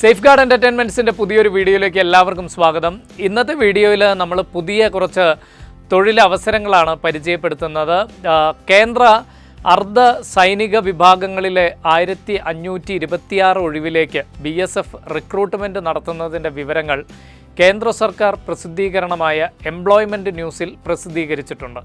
Safe guard എന്റർടൈൻമെന്റ്സിന്റെ പുതിയൊരു വീഡിയോയിലേക്ക് എല്ലാവർക്കും സ്വാഗതം. ഇന്നത്തെ വീഡിയോയിൽ നമ്മൾ പുതിയ കുറച്ച് തൊഴിലവസരങ്ങളാണ് പരിചയപ്പെടുത്തുന്നത്. കേന്ദ്ര അർദ്ധ സൈനിക വിഭാഗങ്ങളിലെ ആയിരത്തി അഞ്ഞൂറ്റി ഇരുപത്തിയാറ് ഒഴിവിലേക്ക് ബി എസ് എഫ് റിക്രൂട്ട്മെന്റ് നടത്തുന്നതിന്റെ വിവരങ്ങൾ കേന്ദ്ര സർക്കാർ പ്രസിദ്ധീകരണമായ എംപ്ലോയ്മെന്റ് ന്യൂസിൽ പ്രസിദ്ധീകരിച്ചിട്ടുണ്ട്.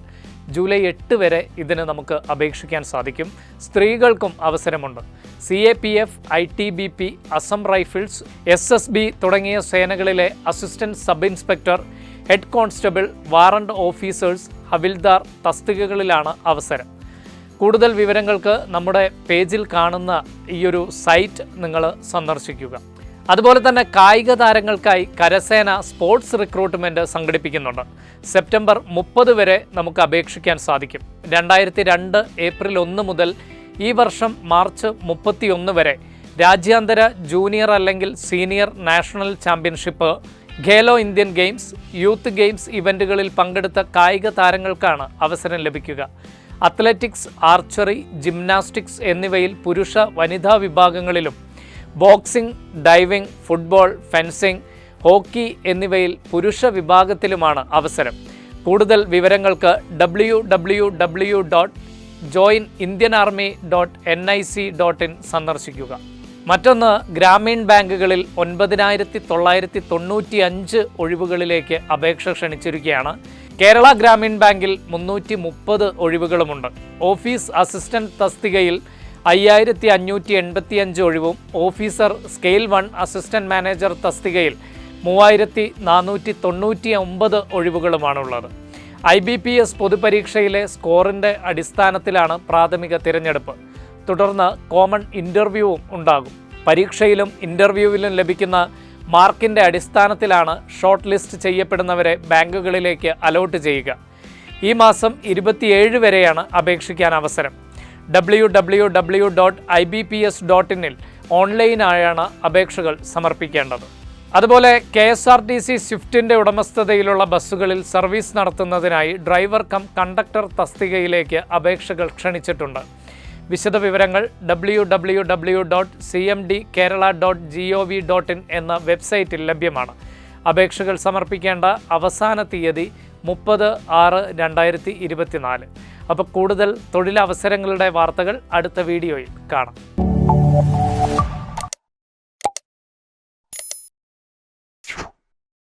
ജൂലൈ എട്ട് വരെ ഇതിന് നമുക്ക് അപേക്ഷിക്കാൻ സാധിക്കും. സ്ത്രീകൾക്കും അവസരമുണ്ട്. C A P F I T B P Assam rifles S S B തുടങ്ങിയ സേനകളിലെ assistant sub inspector head constable warrant officers ഹവിൽദാർ തസ്തികകളിലാണ് അവസരം. കൂടുതൽ വിവരങ്ങൾക്ക് നമ്മുടെ പേജിൽ കാണുന്ന ഈയൊരു സൈറ്റ് നിങ്ങൾ സന്ദർശിക്കുക. അതുപോലെ തന്നെ കായിക താരങ്ങൾക്കായി കരസേന സ്പോർട്സ് റിക്രൂട്ട്മെന്റ് സംഘടിപ്പിക്കുന്നുണ്ട്. സെപ്റ്റംബർ മുപ്പത് വരെ നമുക്ക് അപേക്ഷിക്കാൻ സാധിക്കും. രണ്ടായിരത്തി രണ്ട് ഏപ്രിൽ ഒന്ന് മുതൽ ഈ വർഷം മാർച്ച് മുപ്പത്തി ഒന്ന് വരെ രാജ്യാന്തര ജൂനിയർ അല്ലെങ്കിൽ senior national championship Khelo Indian games youth games ഇവന്റുകളിൽ പങ്കെടുത്ത കായിക താരങ്ങൾക്കാണ് അവസരം ലഭിക്കുക. അത്ലറ്റിക്സ് ആർച്ചറി ജിംനാസ്റ്റിക്സ് എന്നിവയിൽ പുരുഷ വനിതാ വിഭാഗങ്ങളിലും boxing diving football fencing hockey എന്നിവയിൽ പുരുഷ വിഭാഗത്തിലുമാണ് അവസരം. കൂടുതൽ വിവരങ്ങൾക്ക് W W W dot join Indian army dot N I C dot in സന്ദർശിക്കുക. മറ്റൊന്ന് ഗ്രാമീൺ ബാങ്കുകളിൽ ഒൻപതിനായിരത്തി തൊള്ളായിരത്തി തൊണ്ണൂറ്റി അഞ്ച് ഒഴിവുകളിലേക്ക് അപേക്ഷ ക്ഷണിച്ചിരിക്കുകയാണ്. കേരള ഗ്രാമീൺ ബാങ്കിൽ മുന്നൂറ്റി മുപ്പത് ഒഴിവുകളുമുണ്ട്. ഓഫീസ് അസിസ്റ്റന്റ് തസ്തികയിൽ അയ്യായിരത്തി അഞ്ഞൂറ്റി എൺപത്തി അഞ്ച് ഒഴിവും officer scale one assistant manager തസ്തികയിൽ മൂവായിരത്തി നാനൂറ്റി തൊണ്ണൂറ്റി ഒമ്പത് ഒഴിവുകളുമാണുള്ളത്. ഐ ബി പി എസ് പൊതുപരീക്ഷയിലെ സ്കോറിന്റെ അടിസ്ഥാനത്തിലാണ് പ്രാഥമിക തിരഞ്ഞെടുപ്പ്. തുടർന്ന് കോമൺ ഇന്റർവ്യൂവും ഉണ്ടാകും. പരീക്ഷയിലും ഇന്റർവ്യൂവിലും ലഭിക്കുന്ന മാർക്കിന്റെ അടിസ്ഥാനത്തിലാണ് ഷോർട്ട് ലിസ്റ്റ് ചെയ്യപ്പെടുന്നവരെ ബാങ്കുകളിലേക്ക് അലോട്ട് ചെയ്യുക. ഈ മാസം ഇരുപത്തിയേഴ് വരെയാണ് അപേക്ഷിക്കാൻ അവസരം. W W W dot I B P S dot ഇന്നിൽ ഓൺലൈനായാണ് അപേക്ഷകൾ സമർപ്പിക്കേണ്ടത്. അതുപോലെ K S R T C സ്വിഫ്റ്റിന്റെ ഉടമസ്ഥതയിലുള്ള ബസ്സുകളിൽ സർവീസ് നടത്തുന്നതിനായി ഡ്രൈവർ കം കണ്ടക്ടർ തസ്തികയിലേക്ക് അപേക്ഷകൾ ക്ഷണിച്ചിട്ടുണ്ട്. വിശദവിവരങ്ങൾ W W W dot C M D Kerala dot G O V dot in എന്ന വെബ്സൈറ്റിൽ ലഭ്യമാണ്. അപേക്ഷകൾ സമർപ്പിക്കേണ്ട അവസാന തീയതി മുപ്പത് ആറ് രണ്ടായിരത്തി ഇരുപത്തിനാല്. അപ്പോൾ കൂടുതൽ തൊഴിലവസരങ്ങളുടെ വാർത്തകൾ അടുത്ത വീഡിയോയിൽ കാണാം.